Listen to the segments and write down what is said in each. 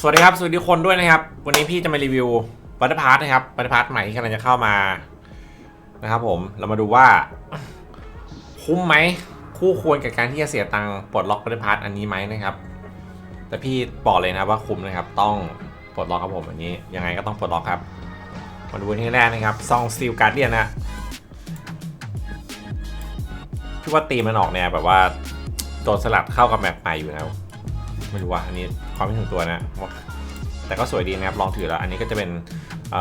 สวัสดีครับ สวัสดีคนด้วยนะครับ วันนี้พี่จะมารีวิวบัตเตอร์พาร์ทนะครับบัตเตอร์พาร์ทใหม่ที่กำลังจะเข้ามานะครับผมเรามาดูว่า คุ้มไหมคู่ควรกับการที่จะเสียตังค์ปลดล็อกบัตเตอร์พาร์ทอันนี้ไหมนะครับ แต่พี่บอกเลยนะว่าคุ้มนะครับ ต้องปลดล็อกครับผมอันนี้ยังไงก็ต้องปลดล็อกครับ มาดูที่แรกนะครับซองสตีลการ์เดียนนะพี่ว่าตีมันออกแนวแบบว่าโจรสลัดเข้ากับแมปใหม่อยู่นะครับ ไม่รู้ว่าอันนี้ความคิดถึงตัวนะแต่ก็สวยดีนะครับลองถือแล้ว อันนี้ก็จะเป็น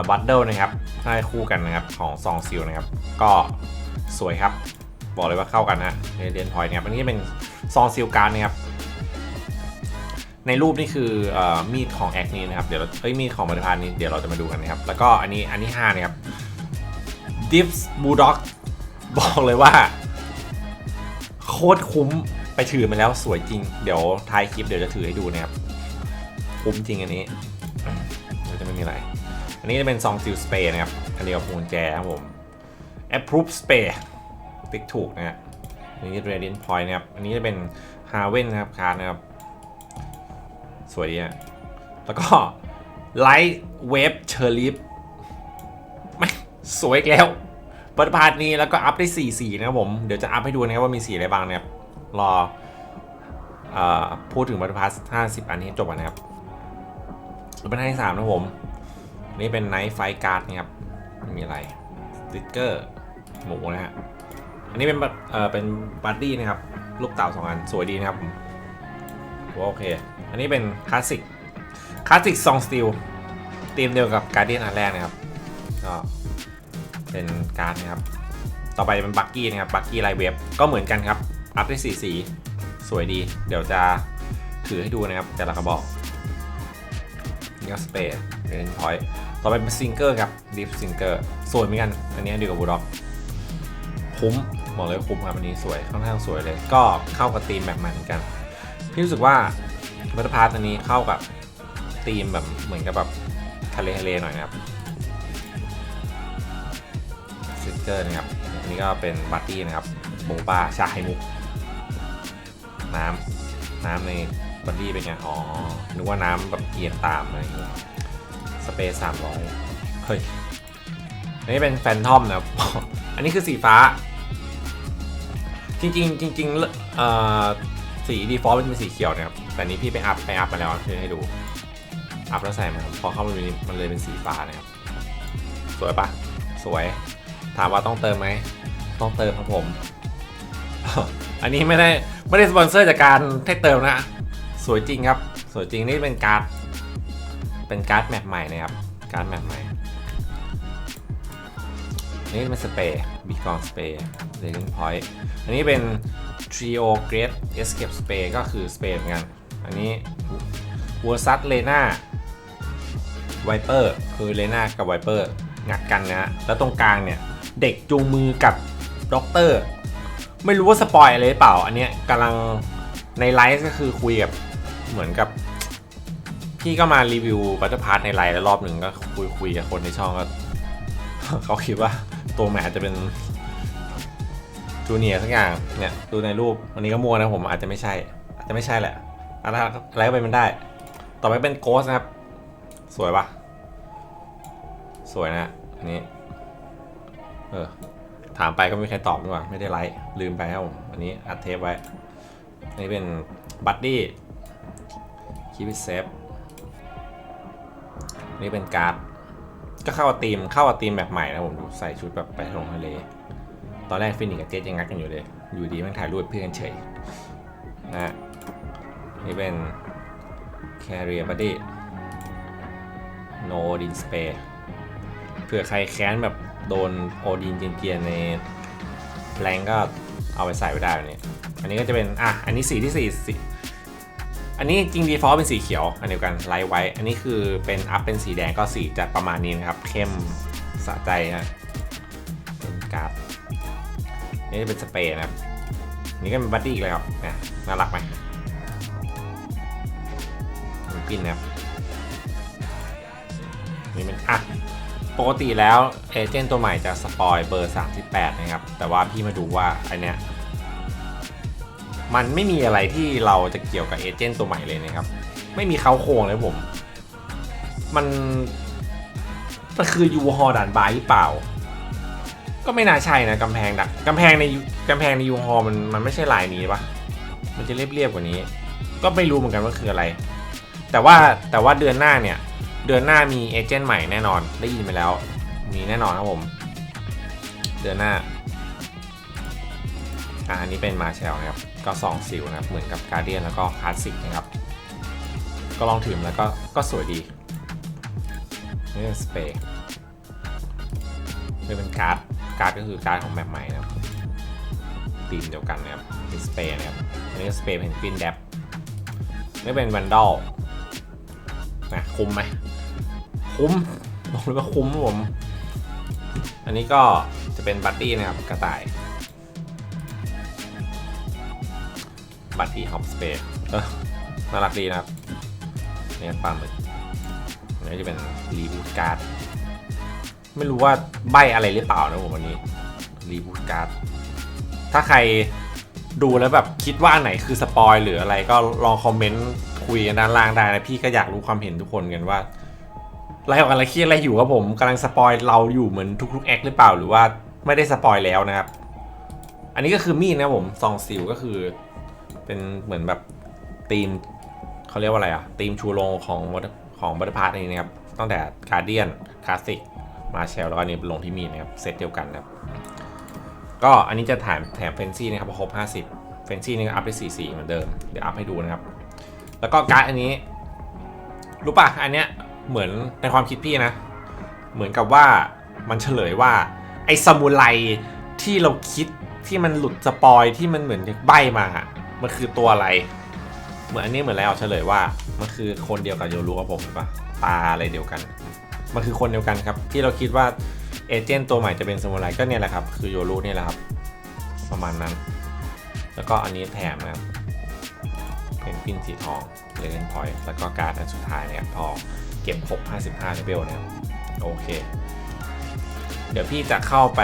บัตเดิลนะครับให้คู่กันนะครับของซองซิลนะครับ ก็สวยครับ บอกเลยว่าเข้ากันนะเรียนพอยนะครับอันนี้เป็นซองซิลการ์ดนะครับ ในรูปนี่คืออมีดของแอคนี้นะครับเดี๋ยวเราเอ้ยมีดของบริพารนี้เดี๋ยวเราจะมาดูกันนะครับ แล้วก็อันนี้อันที่5นะครับดิฟส์บูลด็อกบอกเลยว่า โคตรคุ้ม ไปถือมาแล้วสวยจริง เดี๋ยวท้ายคลิปเดี๋ยวจะถือให้ดูนะครับคุ้มจริงอันนี้จะไม่มีอะไร อันนี้จะเป็นซองซิลสเปรย์นะครับ อันเดียวกับมูลแจครับผม approve spray ติ๊กถูกนะฮะอันนี้ radiant point นะครับ อันนี้จะเป็น harven นะครับคาร์นะครับ สวยดีฮะแล้วก็ light wave cherry ไม่สวยแล้วเปิดพาร์ทนี้แล้วก็อัพได้4สีนะครับผม เดี๋ยวจะอัพให้ดูนะครับว่ามีสีอะไรบ้างนะครับ รออพูดถึงบัตรพาส50 อันนี้จบกันนะครับเป็นอันที่3นะผม นี่เป็นไนท์ไฟการ์ดนะครับมีอะไรสติ๊กเกอร์หมูนะฮะอันนี้เป็นเออเป็นบัตดี้นะครับลูกเต่าสองอันสวยดีนะครับผมถือว่าโอเค อันนี้เป็นคลาสสิกคลาสสิกซองสตีลทีมเดียวกับการ์เดียนอันแรกนะครับก็เป็นการ์ดนะครับ ต่อไปเป็นบักกี้นะครับบักกี้ไลเว็บก็เหมือนกันครับ อัพได้สีสี สวยดี เดี๋ยวจะถือให้ดูนะครับ แต่ละกระบอกนี่ก็สเปรย์เรนพอยต์ต่อไปเป็นซิงเกอร์ครับดิฟซิงเกอร์สวยเหมือนกัน อันนี้ดีกว่าบูด็อกคุ้มบอกเลยคุ้มครับอันนี้สวยค่อนข้างสวยเลย ก็เข้ากับธีมแบบม่เหมือนกัน พี่รู้สึกว่าบัตเตอร์พาร์ตอันนี้เข้ากับธีมแบบเหมือนกับแบบทะเลทะเลหน่อยนะครับสติกเกอร์นะครับอันนี้ก็เป็นบัตตี้นะครับหมูป่าชาไข่มุก น้ำน้ำในบัตตี้เป็นไงอ๋อนึกว่าน้ำแบบเอียงตามอะไรอย่างเงี้ยสเปรย์สามร้อยเฮ้ยอันนี้เป็นแฟนทอมนะครับอันนี้คือสีฟ้า จริงๆจริงๆเอ่อสีดีฟอลต์มันเป็นสีเขียวนะครับ แต่นี้พี่ไปอัพไปอัพมาแล้วคือให้ดู อัพแล้วใส่มาพอเข้ามาดูนี่มันเลยเป็นสีฟ้านะครับ สวยปะสวย ถามว่าต้องเติมไหม ต้องเติมครับผม อันนี้ไม่ได้ไม่ได้สปอนเซอร์จากการให้เติมนะ สวยจริงครับ สวยจริงนี่เป็นการ์ด เป็นการ์ดแมปใหม่นะครับ การ์ดแมปใหม่ นี่เป็นสเปรย์บีกอนสเปรย์เรนพอยต์อันนี้เป็น Trio Great Escape Spray ก็คือสเปรย์เหมือนกัน อันนี้วัวซัตเลน่าไวเปอร์คือเลน่ากับไวเปอร์งัดกันนะฮะแล้วตรงกลางเนี่ย เด็กจูงมือกับด็อกเตอร์ ไม่รู้ว่าสปอยอะไรหรือเปล่า อันเนี้ยกำลังในไลฟ์ก็คือคุยกับเหมือนกับ พี่ก็มารีวิวบัตเตอร์พาร์ทในไลฟ์แล้วรอบหนึ่งก็คุยคุยกับคนในช่องก็เขาคิดว่าตัวแหมจะเป็นจูเนียร์สักอย่างเนี่ยดูในรูปอันนี้ก็มัวนะผมอาจจะไม่ใช่ อาจจะไม่ใช่แหละอะไรอะไรก็เป็นมันได้ ต่อไปเป็นโกสนะครับ สวยปะสวยนะอันนี้ เออ ถามไปก็ไม่มีใครตอบดีกว่าไม่ได้ไลค์ลืมไปครับผมอันนี้อัดเทปไว้นนี้เป็นบัตดี้คีบิเซฟนี่เป็นการ์ดก็เข้ากับทีมเข้ากับทีมแบบใหม่นะผมดูใส่ชุดแบบไปลงทะเล ตอนแรกฟินิกกับเจสยังงัดกันอยู่เลย อยู่ดีมันถ่ายรูปเพื่อนเฉยนะนี่เป็น Carrier Buddy No Odin Spray เผื่อใครแค้นแบบ โดนโอดินเกียนในแรงก็เอาไปใส่ไว้ได้แบบนี้อันนี้ก็จะเป็น อะ อันนี้สีที่สี่สีอันนี้จริงดีฟอลเป็นสีเขียว อันเดียวกันไลท์ไว้ อันนี้คือเป็นอัพเป็นสีแดงก็สีจะประมาณนี้นะครับ เข้มสะใจนะเป็นการ์ดนี่จะเป็นสเปรย์นะครับ นี่ก็เป็นบัดดี้อีกแล้วครับนะน่ารักไหมมันปิ้นนะครับนี่เป็นอะ ปกติแล้วเอเจนต์ตัวใหม่จะสปอยเบอร์ 38 นะครับ แต่ว่าพี่มาดูว่าอันเนี้ยมันไม่มีอะไรที่เราจะเกี่ยวกับเอเจนต์ตัวใหม่เลยนะครับ ไม่มีเขาโครงเลยผม มันมันคือยูฮอด่านบายหรือเปล่า ก็ไม่น่าใช่นะกำแพงดักกำแพงในกำแพงในยูฮอมันมันไม่ใช่ลายนี้ปะมันจะเรียบๆกว่านี้ ก็ไม่รู้เหมือนกันว่าคืออะไร แต่ว่าแต่ว่าเดือนหน้าเนี่ย เดือนหน้ามีเอเจนต์ใหม่แน่นอน ได้ยินไปแล้ว มีแน่นอนครับผม เดือนหน้าอ่าอันนี้เป็นมาแชลนะครับ ก็สองสิวนะครับ เหมือนกับการเดียนแล้วก็คลาสสิกนะครับ ก็ลองถือมาแล้วก็ก็สวยดีนี่เป็นสเปรย์นี่เป็นการ์ด การ์ดก็คือการ์ดของแมปใหม่นะครับธีมเดียวกันนะครับเป็นสเปรย์นะครับ อันนี้สเปรย์เพนกวินแดบนี่เป็นวันดอลนะคุ้มไหม คุ้มบอกเลยว่าคุ้มผม อันนี้ก็จะเป็นบัตตี้นะครับกระต่าย บัตตี้ฮอปสเปซเออน่ารักดีนะครับเนี่ยปลาหมึกอันนี้จะเป็นรีบูทการ์ดไม่รู้ว่าใบอะไรหรือเปล่านะผมวันนี้รีบูทการ์ดถ้าใครดูแล้วแบบคิดว่าไหนคือสปอยหรืออะไรก็ลองคอมเมนต์คุยกันด้านล่างได้นะพี่ก็อยากรู้ความเห็นทุกคนกันว่า ไรของอะไรเครียดอะไรอยู่ครับผมกำลังสปอยเราอยู่เหมือนทุกๆแอคหรือเปล่าหรือว่าไม่ได้สปอยแล้วนะครับ อันนี้ก็คือมีดนะผมซองซิลก็คือ เป็นเหมือนแบบธีมเขาเรียกว่าอะไรอะธีมชูโรงของของบัตพาร์ทนี้นะครับตั้งแต่การเดียนคลาสสิกมาเชลแล้วก็อันนี้ลงที่มีดนะครับเซตเดียวกันนะครับ ก็อันนี้จะแถมแถมเฟนซี่นะครับครบ50เฟนซี่นี่อัพไป44เหมือนเดิมเดี๋ยวอัพให้ดูนะครับ แล้วก็การ์ดอันนี้รู้ป่ะอันเนี้ย เหมือนในความคิดพี่นะ เหมือนกับว่ามันเฉลยว่า ไอ้ซามูไรที่เราคิดที่มันหลุดสปอยที่มันเหมือนใบมาอะมันคือตัวอะไร เหมือนอันนี้เหมือนแล้วเฉลยว่า มันคือคนเดียวกับโยรุกับผมเห็นปะตาอะไรเดียวกัน มันคือคนเดียวกันครับ ที่เราคิดว่าเอเจนต์ตัวใหม่จะเป็นซามูไรก็เนี่ยแหละครับ คือโยรุเนี่ยแหละครับ ประมาณนั้น แล้วก็อันนี้แถมนะครับเป็นพินสีทองเลนพอยต์แล้วก็การ์ดอันสุดท้ายเนี่ยพอ เก็บครบ55เลเวลเนี่ยโอเค เดี๋ยวพี่จะเข้าไป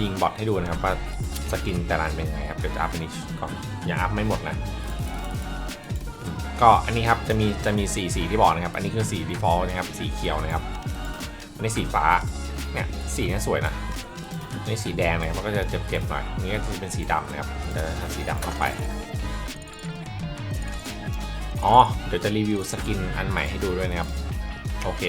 ยิงบอทให้ดูนะครับว่าสกินแต่ละอันเป็นยังไงครับเดี๋ยวจะอัพนนี้ก่อนอย่าอัพไม่หมดนะ ก็อันนี้ครับจะมีจะมีสีสีที่บอกนะครับ อันนี้คือสี default นะครับสีเขียวนะครับอันนี้สีฟ้าเนี่ยสีนี้สวยนะอันนี้สีแดงนะครับมันก็จะเจ็บๆหน่อยอันนี้ก็จะเป็นสีดำนะครับจะทำสีดำเข้าไป อ๋อ เดี๋ยวจะรีวิวสกินอันใหม่ให้ดูด้วยนะครับ โอเค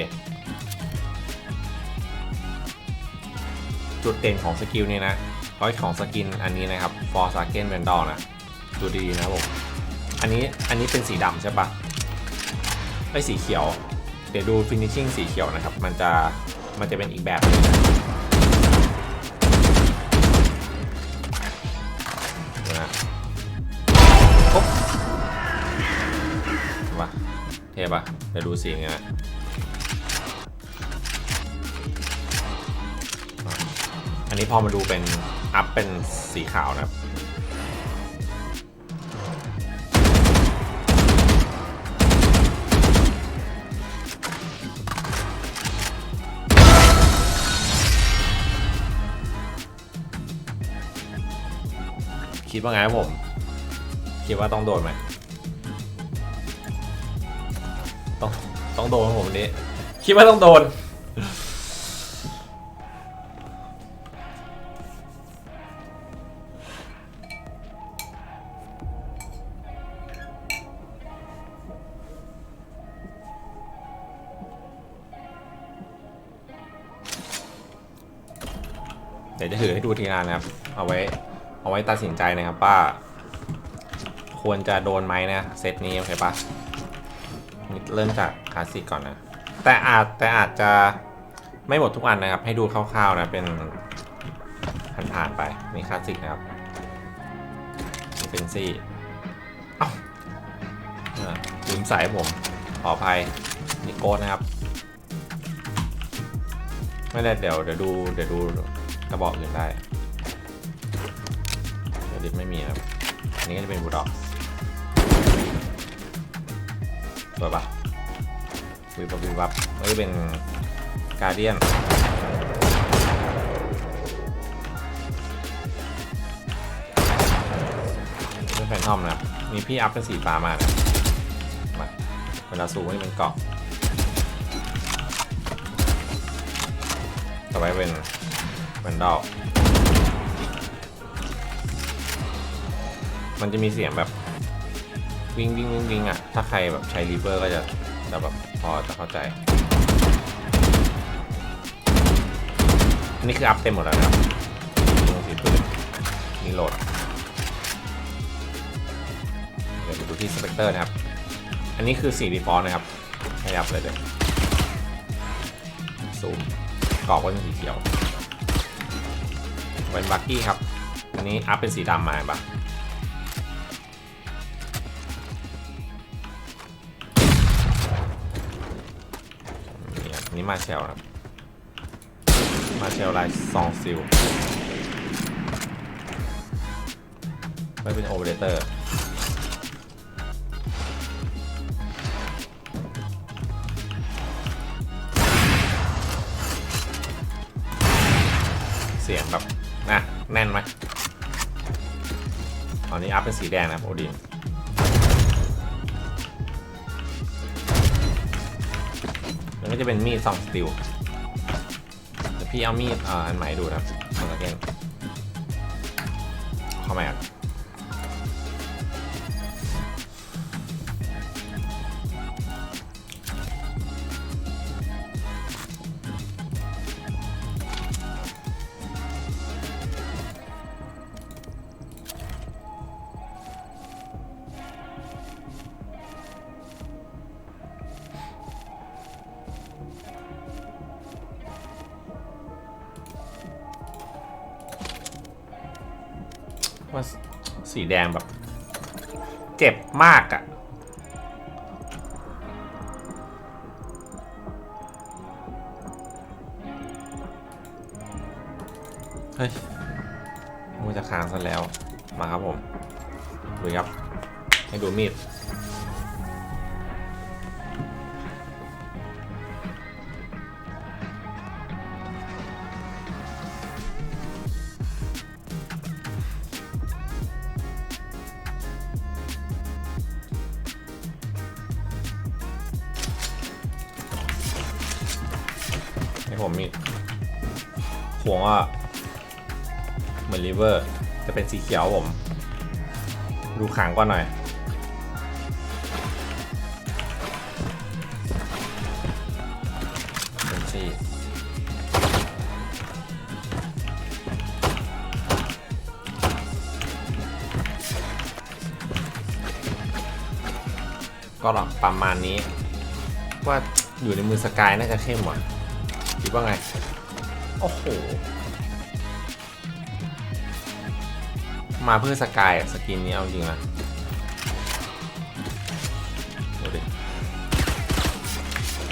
จุดเด่นของสกิลนี้นะร้อยของสกินอันนี้นะครับ For s a g e n Vandal นะ ดูดีๆนะผม อันนี้ อันนี้เป็นสีดำใช่ปะไอสีเขียว เดี๋ยวดู finishing สีเขียวนะครับ มันจะ มันจะเป็นอีกแบบนึง ว่ะเทปะเดี๋ยวดูสีเงี้ยอันนี้พอมาดูเป็นอัพเป็นสีขาวนะครับคิดว่าไงครับผม คิดว่าต้องโดนไหม ต้องโดนผมวันนี้ คิดว่าต้องโดน เดี๋ยวจะถือให้ดูทีละนนะครับ เอาไว้ เอาไว้ตัดสินใจนะครับว่าควรจะโดนไหมนะ เซตนี้โอเคปะ เริ่มจากคลาสสิกก่อนนะ แต่อาจแต่อาจจะไม่หมดทุกอันนะครับ ให้ดูคร่าวๆนะเป็นผ่านๆไปนี่คลาสสิกนะครับเป็นซี่เอ้าอ่าลืมใส่ผมขออภัยนี่โกดนะครับ ไม่ได้เดี๋ยวเดี๋ยวดูเดี๋ยวดูกระบอกอื่นได้เดี๋ยวดิไม่มีครับ อันนี้ก็จะเป็นบูลด็อกสวยปะ วิบวับวิบวับแล้วก็เป็นการเดียนเป็นแฟนทอมนะมีพี่อัพเป็นสีฟ้ามานะมาเวลาซูมให้เป็นเกาะต่อไปเป็นแวนดอลมันจะมีเสียงแบบวิ่งวิ่งวิ่งวิ่งอะ ถ้าใครแบบใช้รีเวอร์ก็จะจะแบบ พอจะเข้าใจอันนี้คืออัพเต็มหมดแล้วนะครับลงสีปืนนี่โหลด เดี๋ยวมาดูที่สเปกเตอร์นะครับ อันนี้คือสีดีฟอลต์นะครับขยับเลยเลยซูมกรอบก็เป็นสีเขียวเป็นบักกี้ครับ อันนี้อัพเป็นสีดำมาเห็นปะ มาเชลครับ มาเชลลายซองซิลไม่เป็นโอเปอเรเตอร์เสียงแบบนะแน่นไหมตอนนี้อัพเป็นสีแดงนะครับโอดิน จะเป็นมีดซองสติลเดี๋ยวพี่เอามีดอ่าอันใหม่ดูนะครับคอนเทนขอใหม่อะ ว่าสีแดงแบบ เจ็บมากอะ่ะเฮ้ยมูจะค้างซะแล้ว มาครับผมดูครับ ให้ดูมีด ผมมีห่วงว่าเหมือนริเวอร์จะเป็นสีเขียวผม ดูขางกว่าหน่อย เป็นสีก็หรอกประมาณนี้ ว่าอยู่ในมือสกายน่าจะเข้มหมด คิดว่าไง โอ้โห มาเพื่อสกายอะสกินนี้เอาจริงนะดูดิ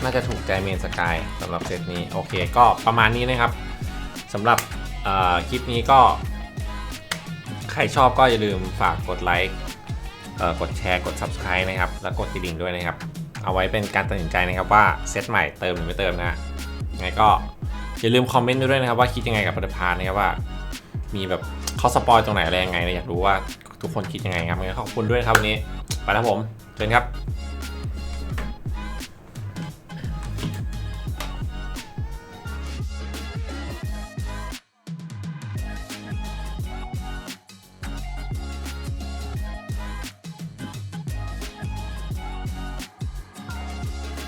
น่าจะถูกใจเมนสกายสำหรับเซตนี้ โอเค ก็ประมาณนี้นะครับสำหรับเอ่อคลิปนี้ก็ ใครชอบก็อย่าลืมฝากกดไลค์เอ่อกดแชร์กด Subscribe นะครับ แล้วกดกระดิ่งด้วยนะครับ เอาไว้เป็นการตัดสินใจนะครับว่าเซตใหม่เติมหรือไม่เติมนะฮะ ยังไงก็อย่าลืมคอมเมนต์ด้วยนะครับว่าคิดยังไงกับปฏิพานนะครับว่า มีแบบเขาสปอยตรงไหนอะไรยังไงอยากรู้ว่าทุกคนคิดยังไงครับงั้นขอบคุณด้วยครับวันนี้ไปแล้วผมเชิญครับ